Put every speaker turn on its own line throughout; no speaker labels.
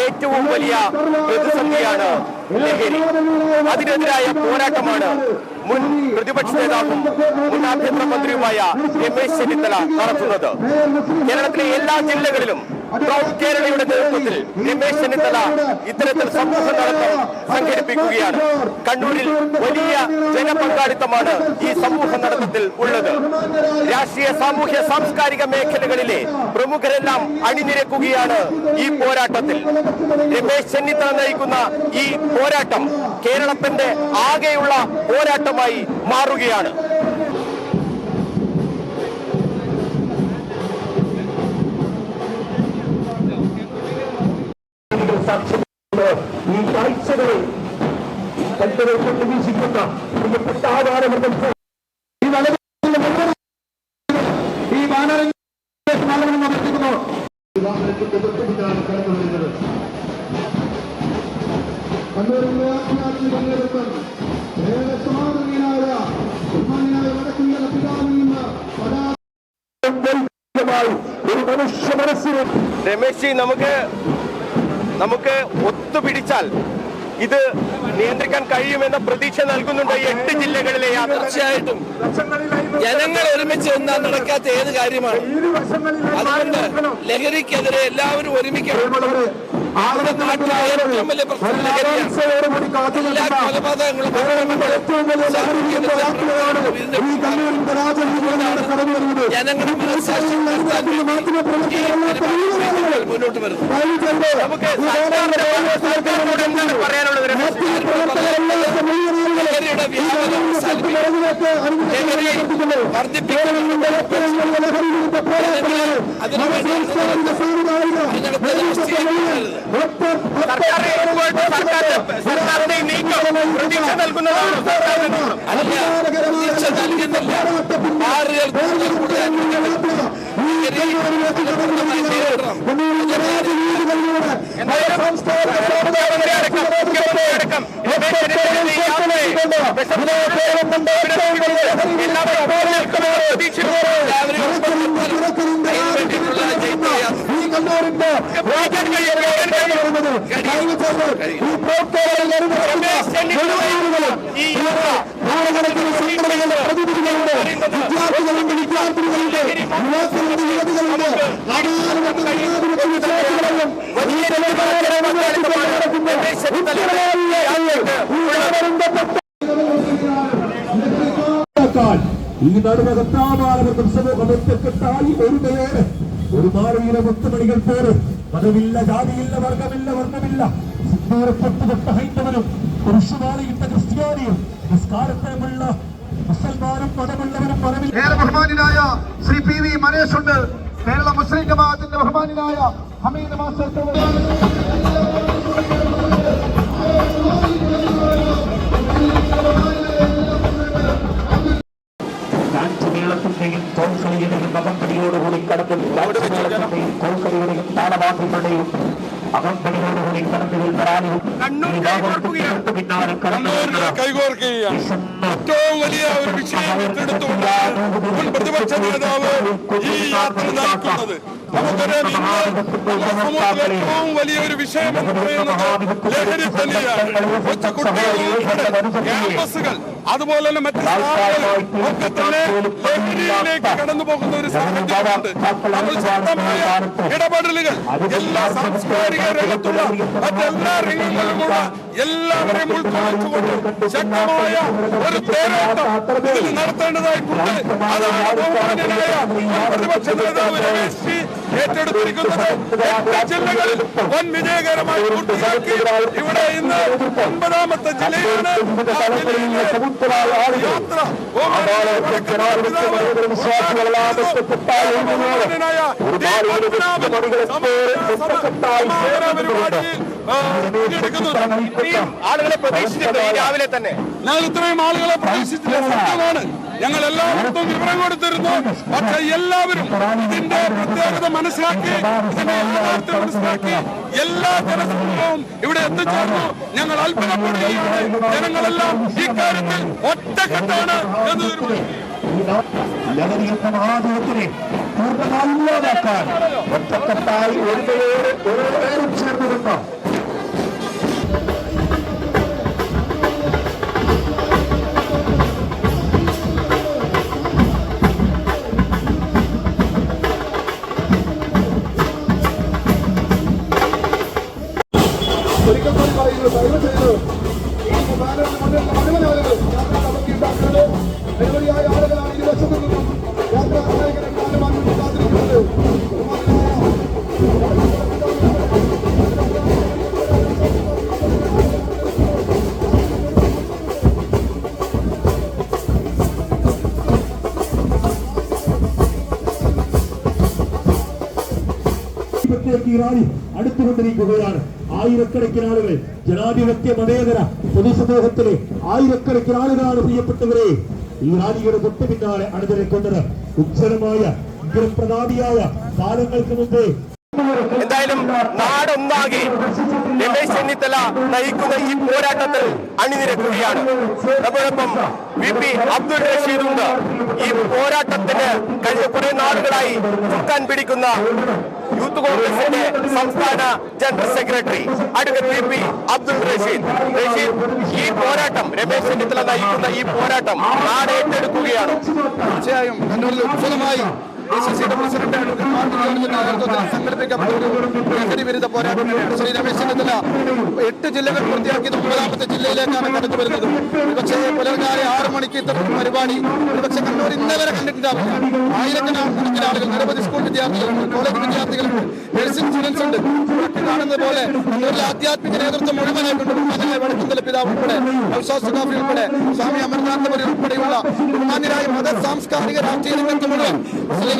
ഏറ്റവും വലിയ പ്രതിസന്ധിയാണ് ലഹരി. അതിനെതിരായ പോരാട്ടമാണ് മുൻ പ്രതിപക്ഷ നേതാവും മുൻ ആഭ്യന്തരമന്ത്രിയുമായ രമേശ് ചെന്നിത്തല നടത്തുന്നത്. കേരളത്തിലെ എല്ലാ ജില്ലകളിലും കേരളയുടെ നേതൃത്വത്തിൽ രമേശ് ചെന്നിത്തല ഇത്തരത്തിൽ സമൂഹ നടത്തം സംഘടിപ്പിക്കുകയാണ്. കണ്ണൂരിൽ വലിയ ജനപങ്കാളിത്തമാണ് ഈ സമൂഹ നടത്തത്തിൽ ഉള്ളത്. രാഷ്ട്രീയ സാമൂഹ്യ സാംസ്കാരിക മേഖലകളിലെ പ്രമുഖരെല്ലാം അണിനിരക്കുകയാണ് ഈ പോരാട്ടത്തിൽ. രമേശ് ചെന്നിത്തല നയിക്കുന്ന ഈ പോരാട്ടം കേരളത്തിന്റെ ആകെയുള്ള പോരാട്ടമായി മാറുകയാണ്.
ഈ കാഴ്ചകളെ കണ്ടവർ കൊണ്ട് വീശിക്കുന്ന പ്രിയപ്പെട്ട ആധാരമൃതം
ഈ ആത്മഹത്യ നേതൃത്വം ഏറെ സമാധാനീയനായ ബഹുമാനായ വടക്കുള്ള പിതാവിൽ നിന്ന് പരാ
ഒരു മനുഷ്യ മനസ്സിന്
രമേശ് നമുക്ക് നമുക്ക് ഒത്തുപിടിച്ചാൽ ഇത് നിയന്ത്രിക്കാൻ കഴിയുമെന്ന പ്രതീക്ഷ നൽകുന്നുണ്ട് ഈ എട്ട് ജില്ലകളിലെ യാത്ര.
തീർച്ചയായിട്ടും. ജനങ്ങൾ ഒരുമിച്ച് നിന്നാൽ നടക്കാത്ത ഏത് കാര്യമാണ്? അതുകൊണ്ട് ലഹരിക്കെതിരെ എല്ലാവരും ഒരുമിക്കണം. നമ്മുടെ നാട്ടിലെ ഏറ്റവും വലിയ പ്രശ്നം ലഹരിയാണ്. എല്ലാ കൊലപാതകങ്ങളും ജനങ്ങളുടെ മുന്നോട്ട് വരുന്നു.
നമുക്ക് സർക്കാരിനോട് എന്താണ് പറയാനുള്ളത്? സർക്കാരിന്റെ നീക്കം പ്രതീക്ഷ നൽകുന്നതാണ് സർക്കാരിന്റെ നീക്കം
അല്ല പ്രതീക്ഷ നൽകുന്നില്ല.
ഈ യാത്രയെ എല്ലാവരും ഒപ്പം നിൽക്കുമെന്ന് പ്രതീക്ഷിക്കുന്നു
എല്ലാവരും അതിനു വേണ്ടിയിട്ടുള്ള ജൈത്രയാത്ര
വായിക്കാൻ കഴിയും, കേൾക്കാൻ കഴിയും. രമേശ് ചെന്നിത്തലയുടെ ഈ യാത്ര
വിദ്യാർത്ഥികളുണ്ട് വിദ്യാർത്ഥികളുണ്ട് യുവാക്കളുണ്ട് യുവതികളുണ്ട്
വലിയ രീതിയിലുള്ള പങ്കാളിത്തമാണ് രമേശ് ചെന്നിത്തലയുടെ ഈ യാത്രയ്ക്ക്
ഈ നടുവകത്താമാനവർക്കും സമൂഹമൊറ്റക്കെട്ടായി ഒരു പേര്. ഒരു മാറിയിലെ മണികൾ പേര്. മതമില്ല ജാതിയില്ല വർഗമില്ല വർണമില്ല. സിന്ദൂരപ്പെട്ട് പത്ത് ഹൈന്ദവനും കുരിശുമാറിയിട്ട ക്രിസ്ത്യാനിയും. നിസ്കാരത്തിനുമുള്ള മുസൽമാനും മതമുള്ളവനും മതമില്ല
ഏറെ ബഹുമാനായ ശ്രീ പി വി മനേഷ് ഉണ്ട് കേരള മുസ്ലിം ജമാഅത്തിന്റെ ബഹുമാനായ ഹമീദ് മാസ്റ്റർ
ഗാന്ധിമേളത്തിന്റെയും തോൽക്കളിയുടെയും അകമ്പടിയോടുകൂടി കടന്നു ഗാന്ധിമേളത്തിന്റെയും തോൽക്കളിയുടെയും താളവാദ്യങ്ങളുടെയും അകമ്പടിയോടുകൂടി കടന്നു വരാനും പിന്നാലെ കടന്നു
ഏറ്റവും വലിയ ഒരു വിഷയം ഏറ്റെടുത്തുകൊണ്ടാണ് പ്രതിപക്ഷ നേതാവ് ഈ യാത്ര നയിക്കുന്നത് നമുക്കറിയാം ഏറ്റവും വലിയൊരു വിഷയം എന്ന് പറയുന്നത് ലഹരി തന്നെയാണ് കൊച്ചുകുട്ടികൾ ഉൾപ്പെടെ ക്യാമ്പസുകൾ അതുപോലെ തന്നെ മറ്റു സ്ഥാപനങ്ങൾ ഒക്കെ തന്നെ ലഹരിയിലേക്ക് കടന്നു പോകുന്ന ഒരു സാഹചര്യമുണ്ട്. നമ്മൾ ശക്തമായ ഇടപെടലുകൾ എല്ലാ സാംസ്കാരിക രംഗത്തുള്ള മറ്റെല്ലാ രംഗങ്ങളിലുമുള്ള എല്ലാവരെയും ഉൾക്കൊള്ളിച്ചുകൊണ്ട് ശക്തമായ ഒരു തേരോട്ടം ഇതിൽ നടത്തേണ്ടതായിട്ടുണ്ട്. അതാണ് ബഹുമാന്യനായ പ്രതിപക്ഷ നേതാവ് രമേശ് ഏറ്റെടുത്തിരിക്കുന്നത് എട്ട് ജില്ലകളിൽ വൻ വിജയകരമായി പൂർത്തിയാക്കി. ഇവിടെ ഇന്ന് ഒൻപതാമത്തെ ജില്ലയാണ് ആ ജില്ലയിലെ യാത്ര.
ആളുകളെ പ്രതീക്ഷിച്ചിട്ടുണ്ട് രാവിലെ തന്നെ.
ഞങ്ങൾ ഇത്രയും ആളുകളെ പ്രതീക്ഷിച്ചിട്ടുണ്ട് സത്യമാണ്. ഞങ്ങൾ എല്ലാവർക്കും വിവരം കൊടുത്തിരുന്നു. പക്ഷെ എല്ലാവരും ഇതിന്റെ പ്രത്യേകത മനസ്സിലാക്കി ഇതിന്റെ മനസ്സിലാക്കി എല്ലാ ജനസമൂഹവും ഇവിടെ എത്തിച്ചേർന്നു. ഞങ്ങൾ അത്ഭുതപ്പെടുകയാണ്. ജനങ്ങളെല്ലാം ഈ കാര്യത്തിൽ ഒറ്റക്കെട്ടാണ് എന്ന്
ലഹരിയുടെ മഹാദേവത്തിനെ പൂർണമായി ഇല്ലാതാക്കാൻ ഒറ്റക്കെട്ടായി ഒരുമയോട് ചേർന്നിരുന്നു.
ഈ
അടുത്തുകൊണ്ടിരിക്കുകയാണ്. ആയിരക്കണക്കിന് ആളുകൾ ജനാധിപത്യ മതേതര പൊതുസമൂഹത്തിലെ ആയിരക്കണക്കിന് ആളുകളാണ് പ്രിയപ്പെട്ടവരെ. ഈ റാലിയുടെ തൊട്ട് പിന്നാലെ അണിനിരക്കുന്നത് ഉജ്ജ്വലമായ ഉഗ്രപ്രതാപിയായ കാലങ്ങൾക്ക് മുമ്പേ.
എന്തായാലും നാടൊന്നാകെ രമേശ് ചെന്നിത്തല നയിക്കുന്ന ഈ പോരാട്ടത്തിൽ അണിനിരക്കുകയാണ്. അതോടൊപ്പം വി പി അബ്ദുൾ റഷീദുണ്ട് ഈ പോരാട്ടത്തിന് കഴിഞ്ഞ കുറെ നാടുകളായി ചുക്കാൻ പിടിക്കുന്ന യൂത്ത് കോൺഗ്രസിന്റെ സംസ്ഥാന general secretary advocate V P Abdul Rasheed. Rasheed ഈ പോരാട്ടം രമേശ് ചെന്നിത്തല നയിക്കുന്ന ഈ പോരാട്ടം നാട് ഏറ്റെടുക്കുകയാണ്
തീർച്ചയായും കണ്ണൂരിൽ ഉജ്ജ്വലമായി ഡി സി സിയുടെ പ്രസിഡന്റ് അഡ്വക്കേറ്റ് മാർട്ടിൻ സംഘടിപ്പിക്കപ്പെട്ട ഒരു ലഹരി വിരുദ്ധ പോരാട്ടം. ശ്രീ രമേശ് ചെന്നിത്തല എട്ട് ജില്ലകൾ പൂർത്തിയാക്കി ഒമ്പതാമത്തെ ജില്ലയിലേക്കാണ് കടന്നു വരുന്നത്. പക്ഷേ പുലർകാലെ ആറ് മണിക്ക് ഇത്തരം പരിപാടി ഒരുപക്ഷെ കണ്ണൂർ ഇന്നലെ വരെ കണ്ടിട്ടുണ്ടാവില്ല ആയിരക്കണക്കിന് ആളുകൾ നിരവധി സ്കൂൾ വിദ്യാർത്ഥികളുണ്ട് കോളേജ് വിദ്യാർത്ഥികളുണ്ട് നഴ്സിംഗ് സ്റ്റുഡൻസ് ഉണ്ട്. കാണുന്നത് പോലെ കണ്ണൂരിലെ ആധ്യാത്മിക നേതൃത്വം മുഴുവനായിട്ടുണ്ട് വടക്കുന്തല പിതാവ് ഉൾപ്പെടെ ഔഷാസ് സഖാഫി ഉൾപ്പെടെ സ്വാമി അമർനാഥപുരി ഉൾപ്പെടെയുള്ള ബഹുമാന്യരായ മത സാംസ്കാരിക രാഷ്ട്രീയ രംഗത്ത് മുഴുവൻ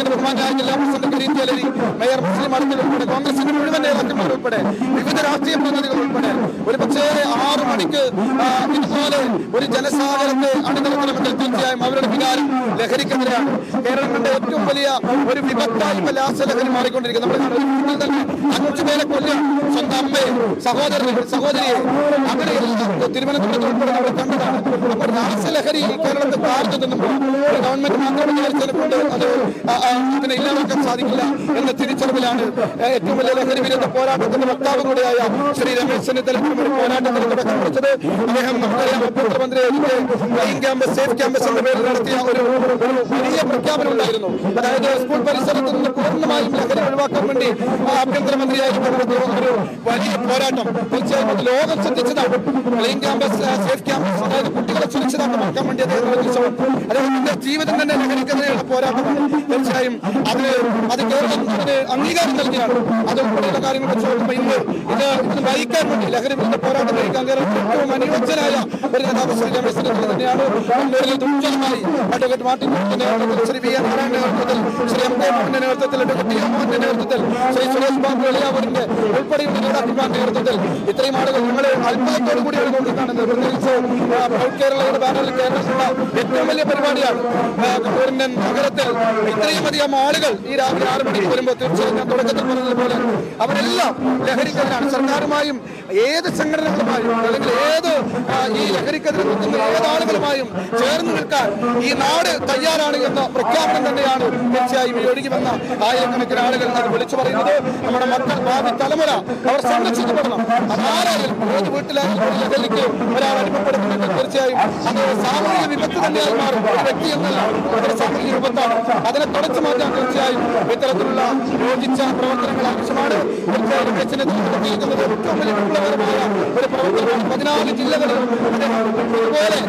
മുസ്ലിങ്ങളുടെ ബഹുമാനായ ജില്ലാ പ്രസിഡന്റ് കരീം മേയർ മുസ്ലിം അടുക്കൽ ഉൾപ്പെടെ കോൺഗ്രസിന്റെ മുഴുവൻ നേതാക്കന്മാർ ഉൾപ്പെടെ വിവിധ രാഷ്ട്രീയ പ്രതിനിധികൾ ഉൾപ്പെടെ ഒരു പക്ഷേ ആറു മണിക്ക് ഇതുപോലെ ഒരു ജനസാഗരത്തെ അണിനിരത്തണമെങ്കിൽ തീർച്ചയായും അവരുടെ വികാരം ലഹരിക്കെതിരെയാണ്. കേരളം കണ്ട ഏറ്റവും വലിയ ഒരു വിപത്തായി ഇപ്പൊ ലാസലഹരി മാറിക്കൊണ്ടിരിക്കുന്നത് തന്നെ അഞ്ചു പേരെ കൊല്ലും സ്വന്തം അമ്മയെ സഹോദരനെ സഹോദരിയെ അങ്ങനെ തിരുവനന്തപുരത്ത് ഉൾപ്പെടെ നമ്മൾ കണ്ടതാണ്. അപ്പോൾ രാസലഹരി കേരളത്തെ ഗവൺമെന്റ് മാത്രം വിചാരിച്ചതുകൊണ്ട് അത് ഇതിനെ ഇല്ലാതാക്കാൻ സാധിക്കില്ല എന്ന തിരിച്ചറിവിലാണ് ഏറ്റവും വലിയ ലഹരി വിരുദ്ധ പോരാട്ടത്തിന്റെ വക്താവ് കൂടെയായ ശ്രീ രമേശ് ചെന്നിത്തല ഒരു പോരാട്ടത്തിന് തുടക്കം കുറിച്ചത്. അദ്ദേഹം നമുക്കറിയാം മുഖ്യമന്ത്രി ക്യാമ്പസ് സേഫ് ക്യാമ്പസ് എന്ന നടത്തിയ ഒരു വലിയ പ്രഖ്യാപനം ഉണ്ടായിരുന്നു. അതായത് സ്കൂൾ പരിസരത്ത് നിന്ന് പൂർണമായും ലഹരി ഒഴിവാക്കാൻ വേണ്ടി ആഭ്യന്തരമന്ത്രിയായി ഒരു വലിയ പോരാട്ടം. തീർച്ചയായും ലോകം ശ്രദ്ധിച്ചതാണ്. ഫ്ലൈയിങ് ക്യാമ്പസ് സേഫ് ക്യാമ്പസ് അതായത് കുട്ടികളെ സുരക്ഷിതമാക്കാൻ വേണ്ടി അദ്ദേഹം അദ്ദേഹം അദ്ദേഹത്തിന്റെ ജീവിതം തന്നെ ലഹരിക്കെതിരെയുള്ള പോരാട്ടമാണ് തീർച്ചയായും അതിന് അത് കേരളം അംഗീകാരം നൽകിയാണ് അത് ഉൾപ്പെടെയുള്ള കാര്യങ്ങൾ വെച്ച് നോക്കുമ്പോൾ ഇന്ന് ഇത് ഇത് വഹിക്കാൻ വേണ്ടി ലഹരി വിരുദ്ധ പോരാട്ടം നയിക്കാൻ കേരളത്തിൽ ഏറ്റവും അനുയോജ്യനായ ഒരു നേതാവ് ശ്രീ രമേശ് ചെന്നിത്തല തന്നെയാണ്. കണ്ണൂരിൽ അഡ്വക്കേറ്റ് മാർട്ടിൻ നേതൃത്വത്തിൽ ശ്രീ വി എൻ നാരായണന്റെ നേതൃത്വത്തിൽ ശ്രീ എം കെ മോഹന്റെ നേതൃത്വത്തിൽ അഡ്വക്കേറ്റ് മോഹന്റെ നേതൃത്വത്തിൽ ശ്രീ സുരേഷ് ബാബു എളിയാവൂരിന്റെ ഉൾപ്പെടെയുള്ള നേതാക്കന്മാരുടെ നേതൃത്വത്തിൽ ഇത്രയും ആളുകൾ നമ്മൾ അത്ഭുതത്തോടു കൂടിയാണ് നോക്കിക്കാണുന്നത് പ്രത്യേകിച്ച് കേരളയുടെ ബാനറിൽ കേരളത്തിലുള്ള ഏറ്റവും വലിയ പരിപാടിയാണ്. കണ്ണൂരിന്റെ നഗരത്തിൽ ഇത്രയും അധികം ആളുകൾ ഈ രാവിലെ ആറ് മണിക്ക് വരുമ്പോൾ തീർച്ചയായും ഞാൻ തുടക്കത്തിൽ പറഞ്ഞതുപോലെ അവരെല്ലാം ലഹരിക്കെതിരാണ്. സർക്കാരുമായും ഏത് സംഘടനകളുമായും അല്ലെങ്കിൽ ഏത് ഈ ലഹരിക്കെതിരെ നിൽക്കുന്ന ഏത് ആളുകളുമായും ചേർന്ന് നിൽക്കാൻ ഈ നാട് തയ്യാറാണ് എന്ന പ്രഖ്യാപനം തന്നെയാണ് തീർച്ചയായും ഈ ഒഴുകി വന്ന ആയിരക്കണക്കിന് ആളുകൾ അത് വിളിച്ചു പറയുന്നത്. നമ്മുടെ മക്കൾ ഭാവി തലമുറ അവർ സംരക്ഷിക്കപ്പെടണം. അതാരായാലും ഏത് വീട്ടിലായാലും ലഹരിക്ക് ഒരാൾ അടിമപ്പെടുന്നുണ്ടെങ്കിൽ തീർച്ചയായും അത് സാമൂഹിക വിപത്ത് തന്നെയായി മാറും ഒരു വ്യക്തി എന്നല്ല അതൊരു സാമൂഹിക വിപത്താണ് അതിനെ തുടച്ചു മാറ്റാൻ തീർച്ചയായും ഇത്തരത്തിലുള്ള യോജിച്ച പ്രവർത്തനങ്ങൾ ആവശ്യമാണ് തീർച്ചയായും ഏറ്റവും വലിയ വിപ്ലവകരമായ പതിനാല് ഇതുപോലെ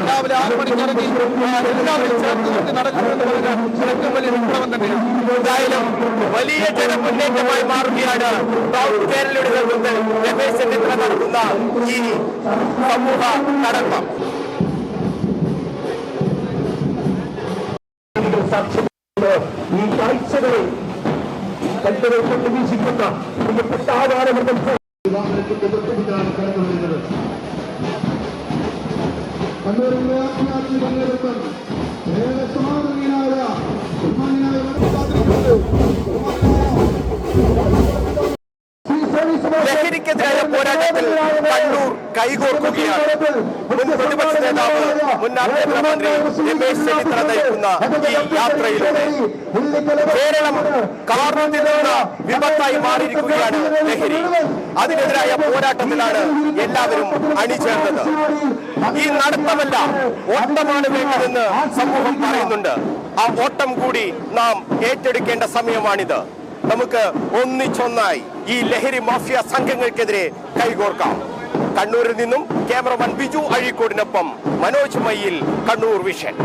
രാവിലെ ആറ് മണിക്ക് ഇറങ്ങി ആ, എല്ലാവരും ചേർത്തുകൊണ്ട് നടക്കുമെന്ന് പറഞ്ഞാൽ ഏറ്റവും വലിയ വിപ്ലവം തന്നെയാണ്
എന്തായാലും വലിയ ജനമുന്നേറ്റമായി മാറുകയാണ് പ്രൗഢ കേരളയുടെ നേതൃത്വത്തിൽ രമേശ് ചെന്നിത്തല നടത്തുന്ന ഈ സമൂഹ നടത്തം
ഈ കാഴ്ചകളെ കണ്ടുകൾ കൊണ്ട് വീക്ഷിക്കുന്ന പ്രിയപ്പെട്ട ആധാരമൃതം
കൈകോർക്കുകയാണ്. മുൻ പ്രതിപക്ഷ നേതാവ് മുൻ ആഭ്യന്തരമന്ത്രി രമേശ് ചെന്നിത്തല നയിക്കുന്ന ഈ യാത്രയിലൂടെ കേരളം കാർന്നു തിന്നുന്ന വിപത്തായി മാറിയിരിക്കുകയാണ് ലഹരി. അതിനെതിരായ പോരാട്ടത്തിലാണ് എല്ലാവരും അണിചേർന്നത്. ഈ നടത്തമല്ല ഓട്ടമാണ് വേണ്ടതെന്ന് സമൂഹം പറയുന്നുണ്ട്. ആ ഓട്ടം കൂടി നാം ഏറ്റെടുക്കേണ്ട സമയമാണിത്. നമുക്ക് ഒന്നിച്ചൊന്നായി ഈ ലഹരി മാഫിയ സംഘങ്ങൾക്കെതിരെ കൈകോർക്കാം. കണ്ണൂരിൽ നിന്നും ക്യാമറമാൻ ബിജു അഴീക്കോടിനൊപ്പം മനോജ് മയ്യിൽ കണ്ണൂർ വിഷൻ.